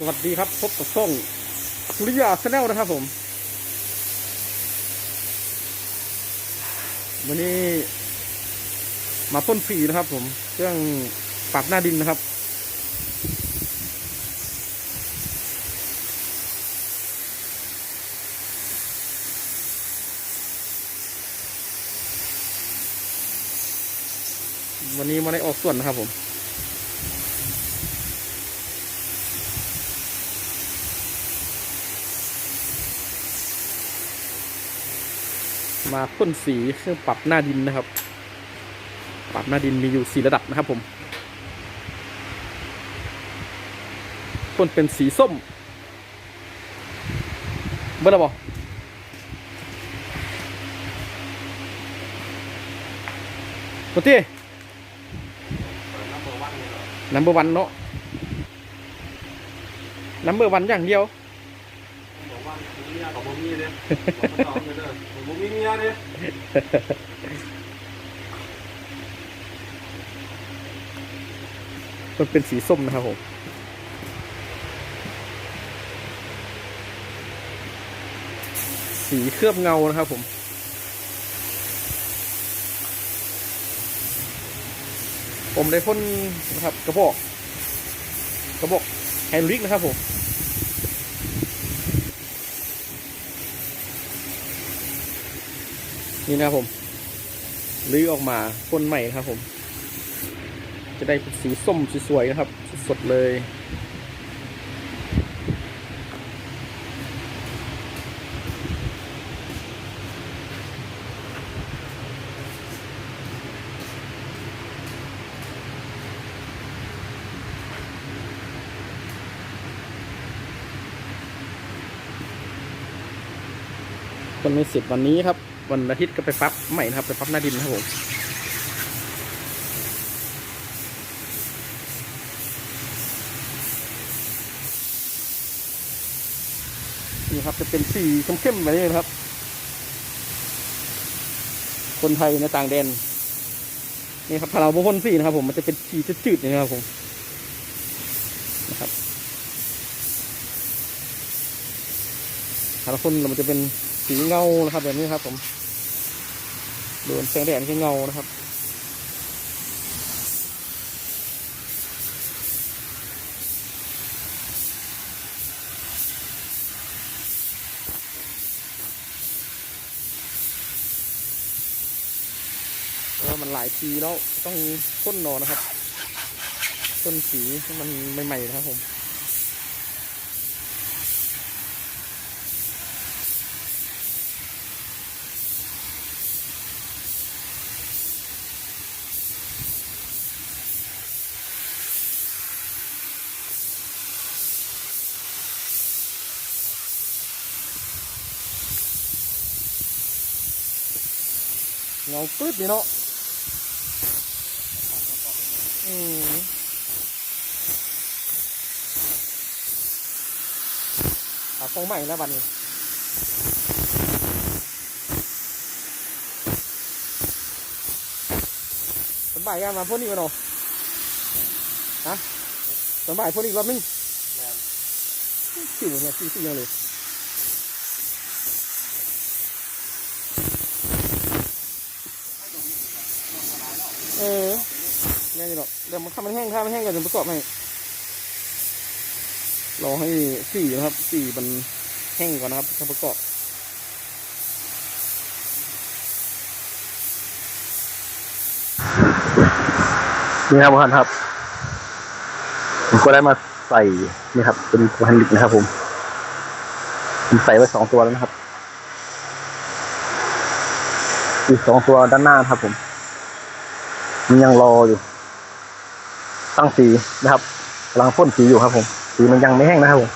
สวัสดีครับพบกับช่องสุริยาชาแนลนะครับผม วันนี้ มาพ่นสีนะครับผม เครื่องปรับหน้าดินนะครับ วันนี้มาได้ออกส่วนนะครับผม มาพ่นสีเครื่องปรับหน้าดินนะครับ ปรับหน้าดินมีอยู่สีระดับนะครับผมพ่นเป็นสีส้มเบอร์ละบอตัวที่นัมเบอร์วันเนาะนัมเบอร์วันอย่างเดียว บอกว่ามีเมียกับบ่มีเลยบอกมาตอบเลยเด้อผมบ่มีเมียเลยมันเป็นสีส้มนะครับผมสีเคลือบเงานะครับผม ผมได้พ่นนะครับกระบอก กระบอกไฮดรอลิกนะครับผม นี่นะครับผมลื้อออกมาพ่นใหม่ครับผม จะได้เป็นสีส้มสวยๆนะครับ สดๆเลยคนไม่เสร็จวันนี้ครับ วันอาทิตย์ก็ไปปั๊บใหม่นะครับไปปั๊บหน้าดินนะครับผมนี่ครับจะเป็นสีเข้มๆแบบนี้นะครับ คนไทยในต่างแดนนี่ครับถ้าเราพ่นสีนะครับ ผมมันจะเป็นสีจืดๆอย่างนี้ครับผมนะครับถ้าเราพ่นมันจะเป็นสีเงานะครับแบบนี้ครับผม โดนแสงแดดแค่เงานะครับมันหลายทีแล้วต้องพ่นนอนนะครับพ่นสีให้มันใหม่ๆนะครับผม เงาปื๊ดนี่เนาะอืมหาของใหม่แล้วบัดนสบายยังมาพ่นอีกแล้วเนาะฮะสบายพ่นอีกรอบนึงจิ๋วเนี่ยจิ๋วๆเลย เออแม่นี่หรอกเดี๋ยวมันข้ามันแห้งข้ามันแห้งก่อนจะประกอบให้รอให้สีนะครับ สีมันแห้งก่อนนะครับจะประกอบนี่ครับท่านครับ ผมก็ได้มาใส่นี่ครับ เป็นตัวฮันลิกนะครับ ผมผมใส่ไว้สองตัวแล้วนะครับ อีกสองตัวด้านหน้านะครับผม มันยังรออยู่ ตั้งสีนะครับกำลังพ่นสีอยู่ครับผม สีมันยังไม่แห้งนะครับผม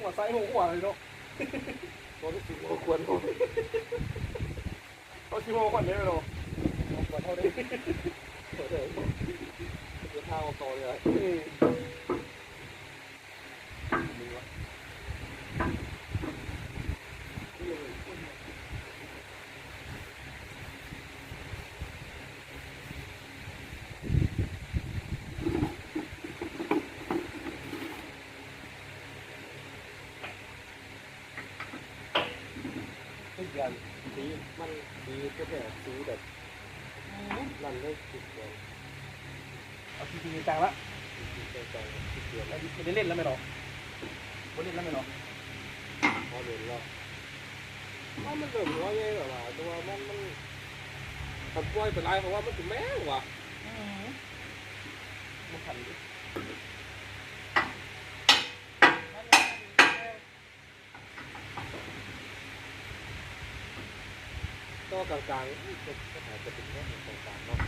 ห้าหัวไซส์หัวหัวเลยเนาะตอนที่สิบโมงควรเขาเอาชิโมก่อนได้ไหมเนาะควรเท่านี้เดี๋ยวเดี๋ยวเดี๋ยวข้าวต่อเลย อืม มึงวะ ทุ กอย่างสีมันสีก็แบบสีแบบนั่นเลยสีเขียวเอาจริงๆจังละสีเขียวใจสีเขียวไม่ได้เล่นแล้วไหมเนาะไม่เล่นแล้วไหมเนาะพอเดินแล้วถ้ามันเดิมร้อยเองเหรอวะแต่ว่ามันมันทำปล่อยเป็นไรเพราะว่ามันถึงแม่งว่ะมันขันดิ ก็กลางๆก็อาจจะเป็นแค่กลางๆเนาะ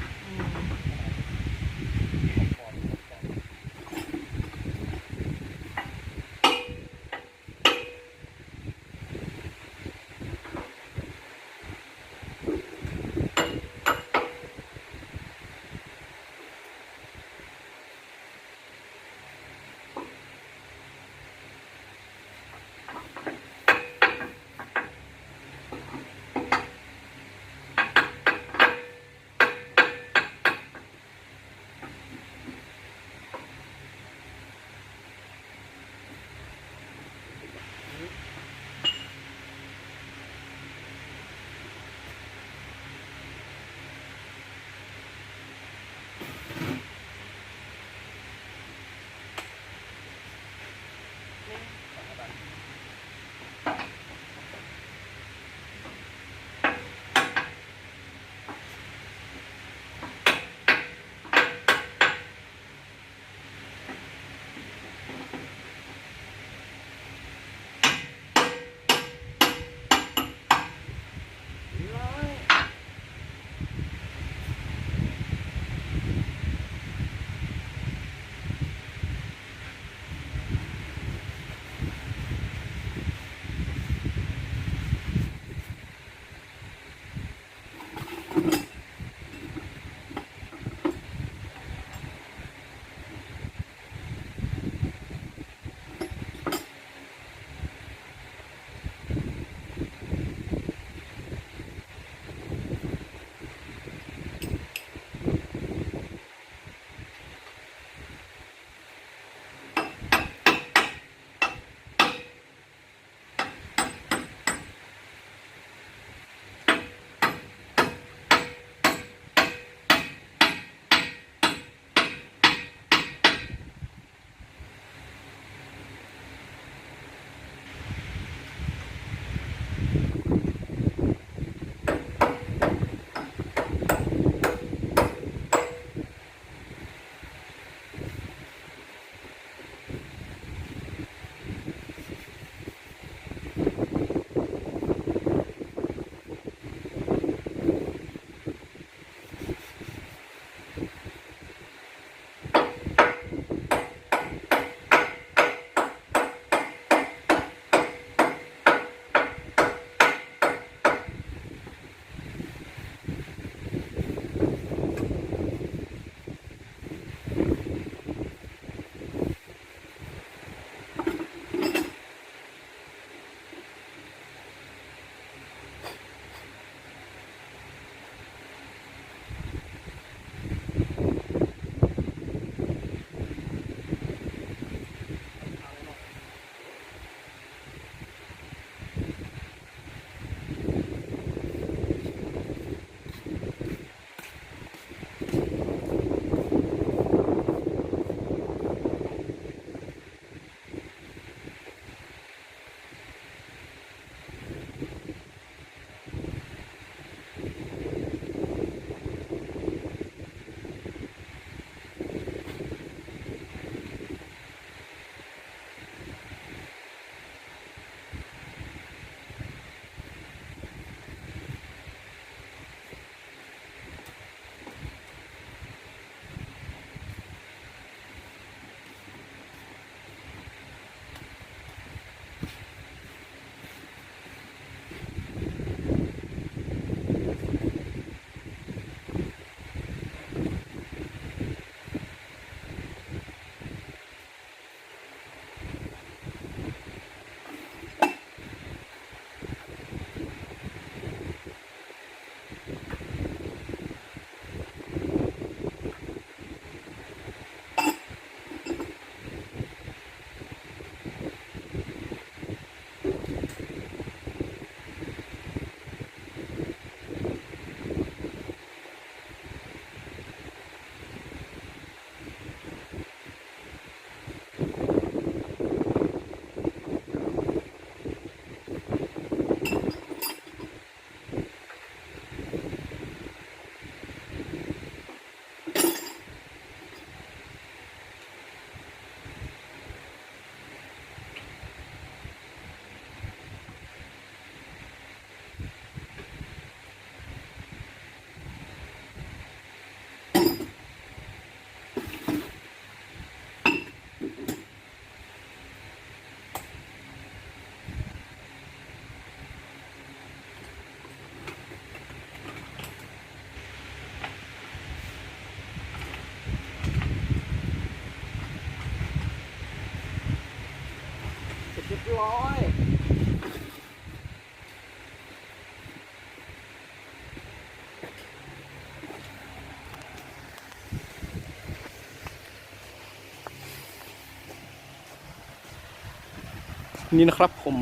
นี่นะครับผม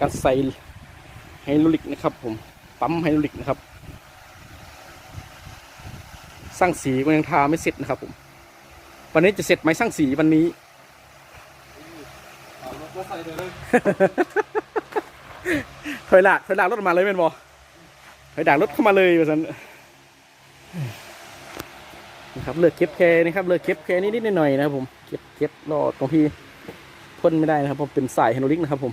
การใส่ไฮดรอลิกนะครับ ผมปั๊มไฮดรอลิกนะครับ สร้างสีก็ยังทาไม่เสร็จนะครับ ผม วันนี้จะเสร็จไหมสร้างสีวันนี้ถอยหลักถอยหลักรถออกมาเลยเป็นบอถอยดักรถเข้ามาเลยว่าสันนะครับเลือกเก็บแค่นะครับเลือกเก็บแค่นิดๆหน่อยๆนะครับผมเก็บเก็บรอตรงที่ พ่นไม่ได้นะครับผมเป็นสายไฮดรอลิกนะครับผม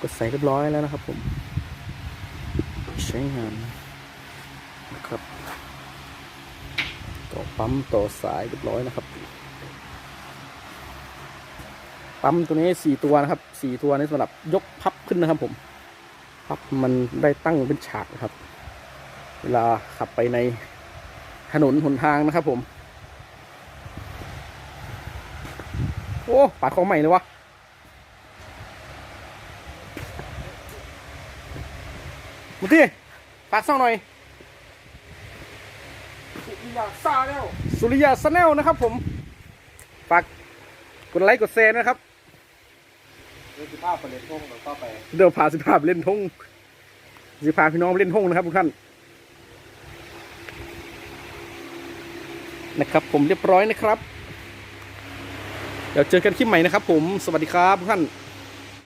กดใส่เรียบร้อยแล้วนะครับผมใช้งานนะครับต่อปั๊มต่อสายเรียบร้อยนะครับ ปั๊มตัวนี้สี่ตัวนะครับสี่ตัวนี้สำหรับยกพับขึ้นนะครับผม พับมันได้ตั้งเป็นฉากนะครับ เวลาขับไปในถนนหนทางนะครับผม โอ้ปาดของใหม่เลยวะมุตี้ปาดซ่องหน่อยอยากซาแล้วสุริยาสแนลนะครับผมฝากกดไลค์กดแชร์นะครับเดี๋ยวสิภาพไปเล่นพวกเราก็ไปเดี๋ยวพาสิพาไปเล่นทงสิพาพี่น้องไปเล่นทงนะครับทุกท่าน นะครับผมเรียบร้อยนะครับ เดี๋ยวเจอกันคลิปใหม่นะครับผม สวัสดีครับทุกท่าน